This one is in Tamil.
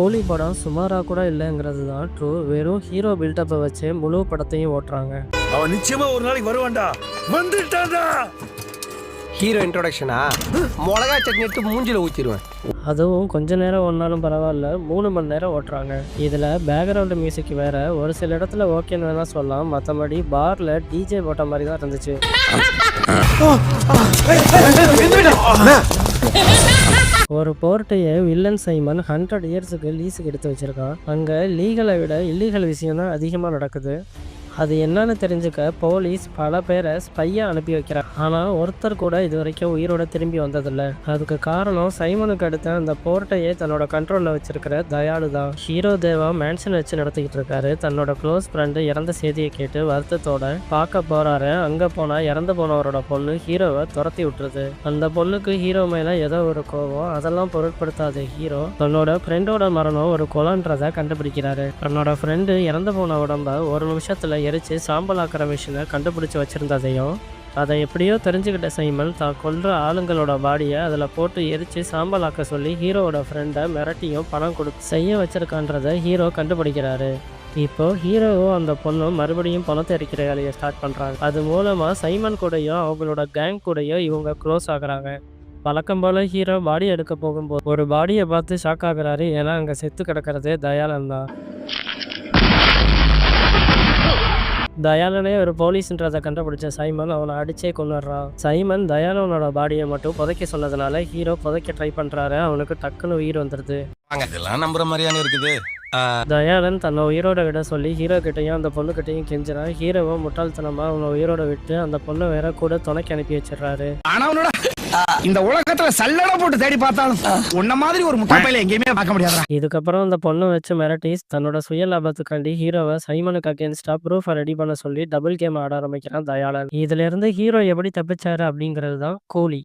கோலி படம் சுமாராக கூட இல்லைங்கிறது தான் ட்ரூ வெறும் ஹீரோ பில்டப்பை வச்சு முழு படத்தையும் ஓட்டுறாங்க அவன் நிச்சயமா ஒரு நாளைக்கு வருவான்டா வந்துட்டான்டா ஹீரோ இன்ட்ரோடக்ஷனா மிளகா சட்னி எடுத்து மூஞ்சில ஊத்திடுவேன் அதுவும் கொஞ்ச நேரம் ஒன்றாலும் பரவாயில்ல மூணு மணி நேரம் ஓட்டுறாங்க இதில் பேக்ரவுண்டு மியூசிக் வேற ஒரு சில இடத்துல ஓகேன்னு வேணா சொல்லலாம் மற்றபடி பாரில் டிஜே போட்ட மாதிரி தான் இருந்துச்சு ஒரு போர்ட்டையே வில்லன் சைமன் ஹண்ட்ரட் இயர்ஸுக்கு லீஸுக்கு எடுத்து வச்சிருக்கான். அங்கே லீகலை விட இல்லீகல் விஷயம் தான் அதிகமாக நடக்குது. அது என்னன்னு தெரிஞ்சுக்க போலீஸ் பல பேரை ஸ்பையா அனுப்பி வைக்கிறார் ஆனால் ஒருத்தர் கூட இது வரைக்கும் உயிரோட திரும்பி வந்ததில்ல. அதுக்கு காரணம் சைமனுக்கு அடுத்த அந்த போர்ட்டையே தன்னோட கண்ட்ரோலில் வச்சிருக்கிற தயாளு தான். ஹீரோ தேவா மேன்ஷன் வச்சு நடத்திக்கிட்டு இருக்காரு. தன்னோட க்ளோஸ் ஃப்ரெண்டு இறந்த செய்தியை கேட்டு வருத்தத்தோட பார்க்க போறாரு. அங்கே போனால் இறந்து போனவரோட பொண்ணு ஹீரோவை துரத்தி விட்டுருது. அந்த பொண்ணுக்கு ஹீரோ மேலே ஏதோ ஒரு கோவம். அதெல்லாம் பொருட்படுத்தாத ஹீரோ தன்னோட ஃப்ரெண்டோட மரணம் ஒரு கொலன்றதை கண்டுபிடிக்கிறாரு. தன்னோட ஃப்ரெண்டு இறந்து போன உடம்ப ஒரு நிமிஷத்தில் எரிச்சு சாம்பலாக்கிற மிஷினை கண்டுபிடிச்சி வச்சுருந்ததையும் அதை எப்படியோ தெரிஞ்சுக்கிட்ட சைமன் தான் கொல்ற ஆளுங்களோட பாடியை அதில் போட்டு எரித்து சாம்பலாக்க சொல்லி ஹீரோவோட ஃப்ரெண்டை மிரட்டியும் பணம் கொடுத்து செய்ய வச்சிருக்கான்றதை ஹீரோ கண்டுபிடிக்கிறாரு. இப்போ ஹீரோவும் அந்த பொண்ணும் மறுபடியும் பணத்தை எரிக்கிற வேலையை ஸ்டார்ட் பண்ணுறாங்க அது மூலமாக சைமன் கூடயோ அவங்களோட கேங் கூடயோ இவங்க க்ளோஸ் ஆகுறாங்க. வழக்கம் போல் ஹீரோ பாடி எடுக்க போகும்போது ஒரு பாடியை பார்த்து ஷாக் ஆகுறாரு. ஏன்னா அங்கே செத்து கிடக்கிறதே தயாளன் தான். தயாளனே ஒரு போலீஸ்ன்றதை கண்டுபிடிச்ச சைமன் அவனை அடிச்சே கொண்டுடுறான் சைமன் தயாளனோட பாடியை மட்டும் புதைக்க சொன்னதுனால ஹீரோ புதைக்க ட்ரை பண்றாரு. அவனுக்கு டக்குன்னு உயிர் வந்துடுது இதெல்லாம் நம்புற மாதிரியான இருக்குது. தயாளன் தன்னை உயிரோட விட சொல்லி ஹீரோ கிட்டையும் அந்த பொண்ணு கிட்டையும் கெஞ்சிறான் ஹீரோவும் முட்டாள்தனமா அவனை உயிரோட விட்டு அந்த பொண்ணை வேற கூட துணைக்கு அனுப்பி வச்சிடுறாரு. இந்த உலகத்துல சல்லடை போட்டு தேடி பார்த்தாலும் உன்ன மாதிரி ஒரு முட்டை பையில எங்கேயுமே பார்க்க முடியாதுடா. இதுக்கப்புறம் அந்த பொண்ணை வச்சு மிரட்டி தன்னோட சுய லாபத்துக்காண்டி ஹீரோவை சைமனுக்கு அகேன்ஸ்டா ப்ரூஃபை ரெடி பண்ண சொல்லி டபுள் கேம் ஆட ஆரம்பிக்கிறான் தயாளன். இதுல இருந்து ஹீரோ எப்படி தப்பிச்சாரு அப்படிங்கிறது தான் கூலி.